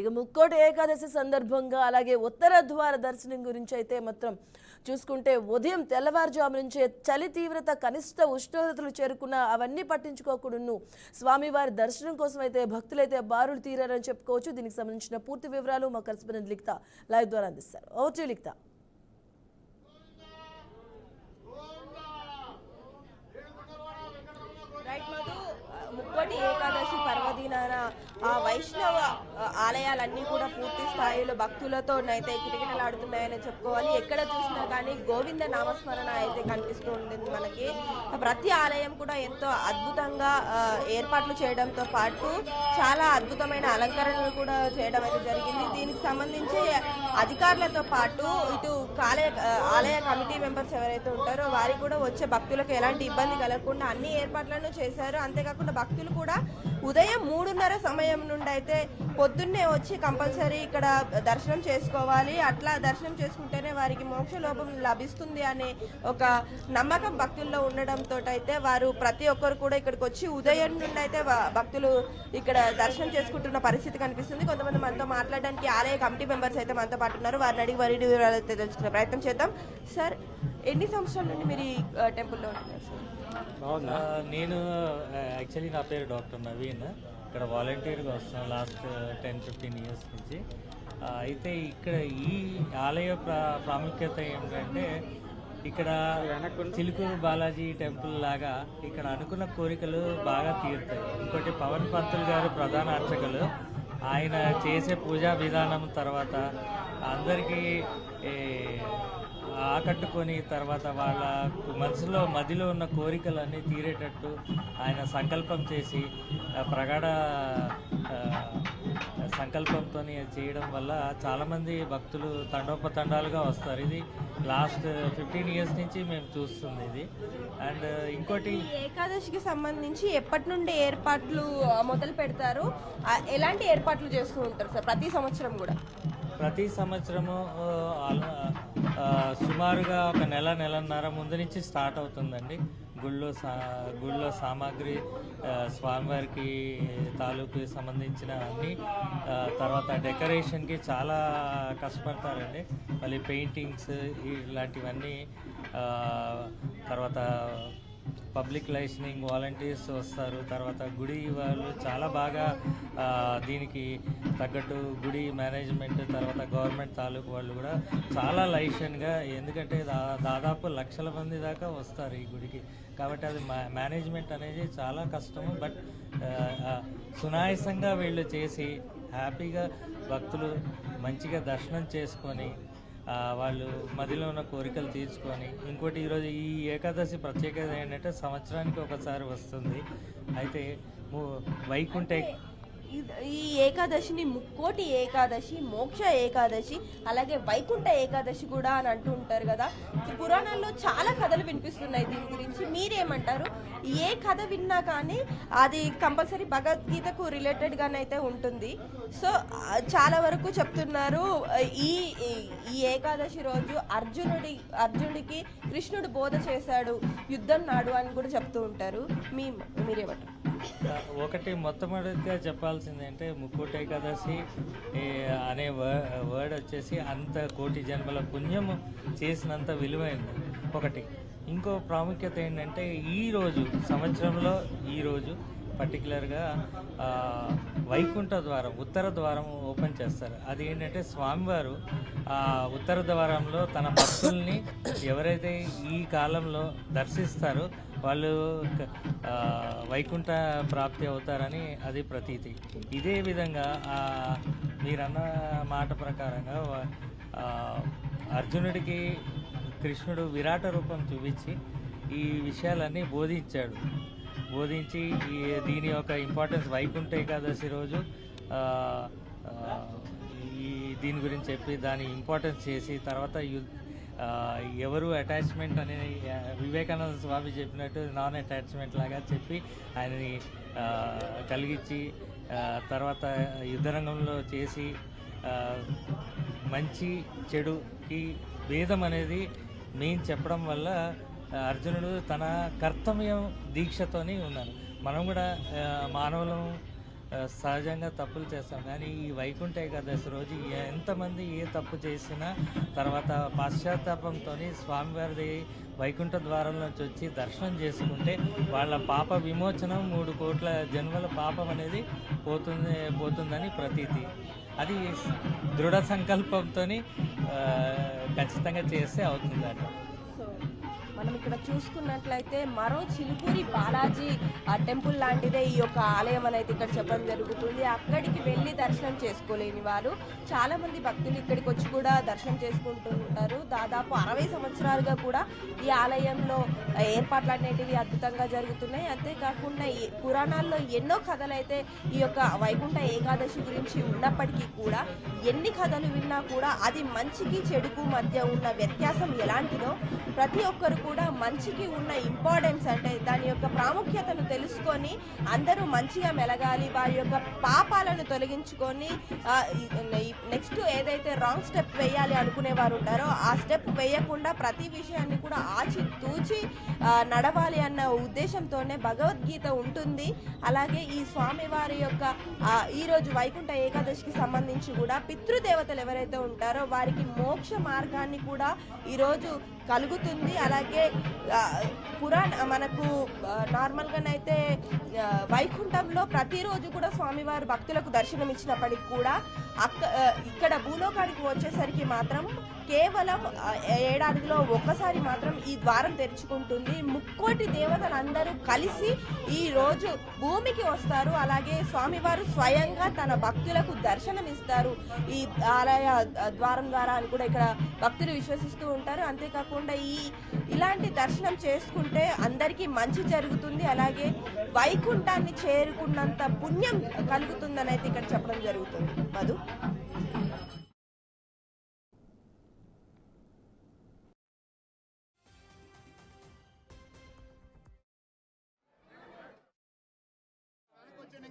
ఇక ముక్కోటి ఏకాదశి సందర్భంగా అలాగే ఉత్తర ద్వార దర్శనం గురించి అయితే మాత్రం చూసుకుంటే ఉదయం తెల్లవారుజాము నుంచే చలి తీవ్రత కనిష్ట ఉష్ణోగ్రతలు చేరుకున్న అవన్నీ పట్టించుకోకూడను. స్వామివారి దర్శనం కోసం అయితే భక్తులైతే బారులు తీరారని చెప్పుకోవచ్చు. దీనికి సంబంధించిన పూర్తి వివరాలు మా కరెస్పాండెంట్ లిఖిత లైవ్ ద్వారా అందిస్తారు. ఓటీ లిఖిత రైట్ మధు ముక్కోటి ఏకాదశి పర్వదినాన ఆ వైష్ణవ ఆలయాలన్నీ కూడా పూర్తి స్థాయిలో భక్తులతో అయితే కిటకిటలాడుతున్నాయని చెప్పుకోవాలి. ఎక్కడ చూసినా కానీ గోవింద నామస్మరణ అయితే కనిపిస్తూ ఉంటుంది మనకి. ప్రతి ఆలయం కూడా ఎంతో అద్భుతంగా ఏర్పాట్లు చేయడంతో పాటు చాలా అద్భుతమైన అలంకరణలు కూడా చేయడం అయితే జరిగింది. దీనికి సంబంధించి అధికారులతో పాటు ఇటు కాలయ ఆలయ కమిటీ మెంబర్స్ ఎవరైతే ఉంటారో వారికి కూడా వచ్చే భక్తులకు ఎలాంటి ఇబ్బంది కలగకుండా అన్ని ఏర్పాట్లను చేశారు. అంతేకాకుండా భక్తులు కూడా ఉదయం మూడున్నర సమయం నుండి అయితే పొద్దున్నే వచ్చి కంపల్సరీ ఇక్కడ దర్శనం చేసుకోవాలి. అట్లా దర్శనం చేసుకుంటేనే వారికి మోక్ష లోపం లభిస్తుంది అనే ఒక నమ్మకం భక్తుల్లో ఉండడంతో అయితే వారు ప్రతి ఒక్కరు కూడా ఇక్కడికి వచ్చి ఉదయం నుండి అయితే భక్తులు ఇక్కడ దర్శనం చేసుకుంటున్న పరిస్థితి కనిపిస్తుంది. కొంతమంది మనతో మాట్లాడడానికి ఆలయ కమిటీ మెంబర్స్ అయితే మనతో పాటు ఉన్నారు. వారిని అడిగి వారి వివరాలు అయితే తెలుసుకునే ప్రయత్నం చేద్దాం. సార్ ఎన్ని సంవత్సరాల నుండి మీరు ఈ టెంపుల్లో ఉంటున్నారు సార్? నేను యాక్చువల్లీ నా పేరు డాక్టర్ నవీన్. ఇక్కడ వాలంటీర్గా వస్తాను లాస్ట్ టెన్ ఫిఫ్టీన్ ఇయర్స్ నుంచి. అయితే ఇక్కడ ఈ ఆలయ ప్రా ప్రాముఖ్యత ఏంటంటే ఇక్కడ చిలుకూరు బాలాజీ టెంపుల్ లాగా ఇక్కడ అనుకున్న కోరికలు బాగా తీరుతాయి. ఇంకోటి పవన్ పంతులు గారు ప్రధాన అర్చకులు. ఆయన చేసే పూజా విధానం తర్వాత అందరికీ ఆకట్టుకొని తర్వాత వాళ్ళ మనసులో మదిలో ఉన్న కోరికలన్నీ తీరేటట్టు ఆయన సంకల్పం చేసి ప్రగాఢ సంకల్పంతో చేయడం వల్ల చాలామంది భక్తులు తండోపతండాలుగా వస్తారు. ఇది లాస్ట్ ఫిఫ్టీన్ ఇయర్స్ నుంచి మేము చూస్తుంది ఇది. అండ్ ఇంకోటి ఏకాదశికి సంబంధించి ఎప్పటి నుండి ఏర్పాట్లు మొదలు పెడతారు? ఎలాంటి ఏర్పాట్లు చేస్తూ ఉంటారు సార్? ప్రతి సంవత్సరం కూడా. ప్రతి సంవత్సరము సుమారుగా ఒక నెల నెలన్నర ముందు నుంచి స్టార్ట్ అవుతుందండి. గుళ్ళో సా గుళ్ళో సామాగ్రి స్వామివారికి తాలూకు సంబంధించిన అన్ని తర్వాత డెకరేషన్కి చాలా కష్టపడతారండి. మళ్ళీ పెయింటింగ్స్ ఇలాంటివన్నీ తర్వాత పబ్లిక్ లైసనింగ్ వాలంటీర్స్ వస్తారు. తర్వాత గుడి వాళ్ళు చాలా బాగా దీనికి తగ్గట్టు గుడి మేనేజ్మెంట్ తర్వాత గవర్నమెంట్ తాలూకు వాళ్ళు కూడా చాలా లైషన్గా ఎందుకంటే దా దాదాపు లక్షల మంది దాకా వస్తారు ఈ గుడికి. కాబట్టి అది మా మేనేజ్మెంట్ అనేది చాలా కష్టము. బట్ సునాయసంగా వీళ్ళు చేసి హ్యాపీగా భక్తులు మంచిగా దర్శనం చేసుకొని వాళ్ళు మదిలో ఉన్న కోరికలు తీర్చుకొని ఇంకోటి ఈరోజు ఈ ఏకాదశి ప్రత్యేకత ఏంటంటే సంవత్సరానికి ఒకసారి వస్తుంది. అయితే వైకుంఠ ఈ ఏకాదశిని ముక్కోటి ఏకాదశి మోక్ష ఏకాదశి అలాగే వైకుంఠ ఏకాదశి కూడా అని అంటూ ఉంటారు కదా. పురాణాల్లో చాలా కథలు వినిపిస్తున్నాయి దీని గురించి. మీరేమంటారు? ఏ కథ విన్నా కానీ అది కంపల్సరీ భగవద్గీతకు రిలేటెడ్గానైతే ఉంటుంది. సో చాలా వరకు చెప్తున్నారు ఈ ఈ- ఈ ఏకాదశి రోజు అర్జునుడి అర్జునుడికి కృష్ణుడు బోధ చేశాడు యుద్ధం నాడు అని కూడా చెప్తూ ఉంటారు. మీ మీరేమంటారు? ఒకటి మొట్టమొదటిగా చెప్పాల్సింది అంటే ముక్కోటి ఏకాదశి అనే వ- వర్డ్ వచ్చేసి అంత కోటి జన్మల పుణ్యము చేసినంత విలువైంది. ఒకటి. ఇంకో ప్రాముఖ్యత ఏంటంటే ఈరోజు సంవత్సరంలో ఈరోజు పర్టికులర్గా వైకుంఠ ద్వారం ఉత్తర ద్వారం ఓపెన్ చేస్తారు. అది ఏంటంటే స్వామివారు ఆ ఉత్తర ద్వారంలో తన భక్తుల్ని ఎవరైతే ఈ కాలంలో దర్శిస్తారో వాళ్ళు వైకుంఠ ప్రాప్తి అవుతారని అది ప్రతీతి. ఇదే విధంగా మీరన్న మాట ప్రకారంగా అర్జునుడికి కృష్ణుడు విరాట రూపం చూపించి ఈ విషయాలన్నీ బోధించాడు. బోధించి ఈ దీని యొక్క ఇంపార్టెన్స్ వైకుంఠ ఏకాదశి రోజు. ఈ దీని గురించి చెప్పి దాని ఇంపార్టెన్స్ చేసి తర్వాత యు ఎవరు అటాచ్మెంట్ అని వివేకానంద స్వామి చెప్పినట్టు నాన్ అటాచ్మెంట్ లాగా చెప్పి ఆయనని కలిగించి తర్వాత యుద్ధరంగంలో చేసి మంచి చెడుకి భేదం అనేది మెయిన్ చెప్పడం వల్ల అర్జునుడు తన కర్తవ్యం దీక్షతోని ఉన్నాడు మనం కూడా మానవులం సహజంగా తప్పులు చేస్తాం. కానీ ఈ వైకుంఠ ఏకాదశి రోజు ఎంతమంది ఏ తప్పు చేసినా తర్వాత పశ్చాత్తాపంతో స్వామివారి వైకుంఠ ద్వారంలోంచి వచ్చి దర్శనం చేసుకుంటే వాళ్ళ పాప విమోచనం మూడు కోట్ల జన్మల పాపం అనేది పోతుంది పోతుందని ప్రతీతి. అది దృఢ సంకల్పంతో ఖచ్చితంగా చేస్తే అవుతుందట. మనం ఇక్కడ చూసుకున్నట్లయితే మరో చిలుకూరి బాలాజీ టెంపుల్ లాంటిదే ఈ యొక్క ఆలయం అనేది ఇక్కడ చెప్పడం జరుగుతుంది. అక్కడికి వెళ్ళి దర్శనం చేసుకోలేని వారు చాలా మంది భక్తులు ఇక్కడికి వచ్చి కూడా దర్శనం చేసుకుంటూ ఉంటారు. దాదాపు అరవై సంవత్సరాలుగా కూడా ఈ ఆలయంలో ఏర్పాట్లు అనేటివి అద్భుతంగా జరుగుతున్నాయి. అంతేకాకుండా ఈ పురాణాల్లో ఎన్నో కథలు అయితే ఈ యొక్క వైకుంఠ ఏకాదశి గురించి ఉన్నప్పటికీ కూడా ఎన్ని కథలు విన్నా కూడా అది మంచికి చెడుకు మధ్య ఉన్న వ్యత్యాసం ఎలాంటిదో ప్రతి ఒక్కరు కూడా మంచికి ఉన్న ఇంపార్టెన్స్ అంటే దాని యొక్క ప్రాముఖ్యతను తెలుసుకొని అందరూ మంచిగా మెలగాలి వారి యొక్క పాపాలను తొలగించుకొని నెక్స్ట్ ఏదైతే రాంగ్ స్టెప్ వేయాలి అనుకునే వారు ఉంటారో ఆ స్టెప్ వేయకుండా ప్రతి విషయాన్ని కూడా ఆచి తూచి నడవాలి అన్న ఉద్దేశంతోనే భగవద్గీత ఉంటుంది. అలాగే ఈ స్వామివారి యొక్క ఈరోజు వైకుంఠ ఏకాదశికి సంబంధించి కూడా పితృదేవతలు ఎవరైతే ఉంటారో వారికి మోక్ష మార్గాన్ని కూడా ఈరోజు కలుగుతుంది. అలాగే పురాణ మనకు నార్మల్గానైతే వైకుంఠంలో ప్రతిరోజు కూడా స్వామివారు భక్తులకు దర్శనం ఇచ్చినప్పటికి కూడా అక్క ఇక్కడ భూలోకానికి వచ్చేసరికి మాత్రం కేవలం ఏడాదిలో ఒక్కసారి మాత్రం ఈ ద్వారం తెరుచుకుంటుంది. ముక్కోటి దేవతలందరూ కలిసి ఈ రోజు భూమికి వస్తారు. అలాగే స్వామివారు స్వయంగా తన భక్తులకు దర్శనం ఇస్తారు ఈ ఆలయ ద్వారం ద్వారా అని కూడా ఇక్కడ భక్తులు విశ్వసిస్తూ ఉంటారు. అంతేకాకుండా ఈ ఇలాంటి దర్శనం చేసుకుంటే అందరికీ మంచి జరుగుతుంది. అలాగే వైకుంఠాన్ని చేరుకున్నంత పుణ్యం కలుగుతుందని అయితే ఇక్కడ చెప్పడం జరుగుతుంది. మధు?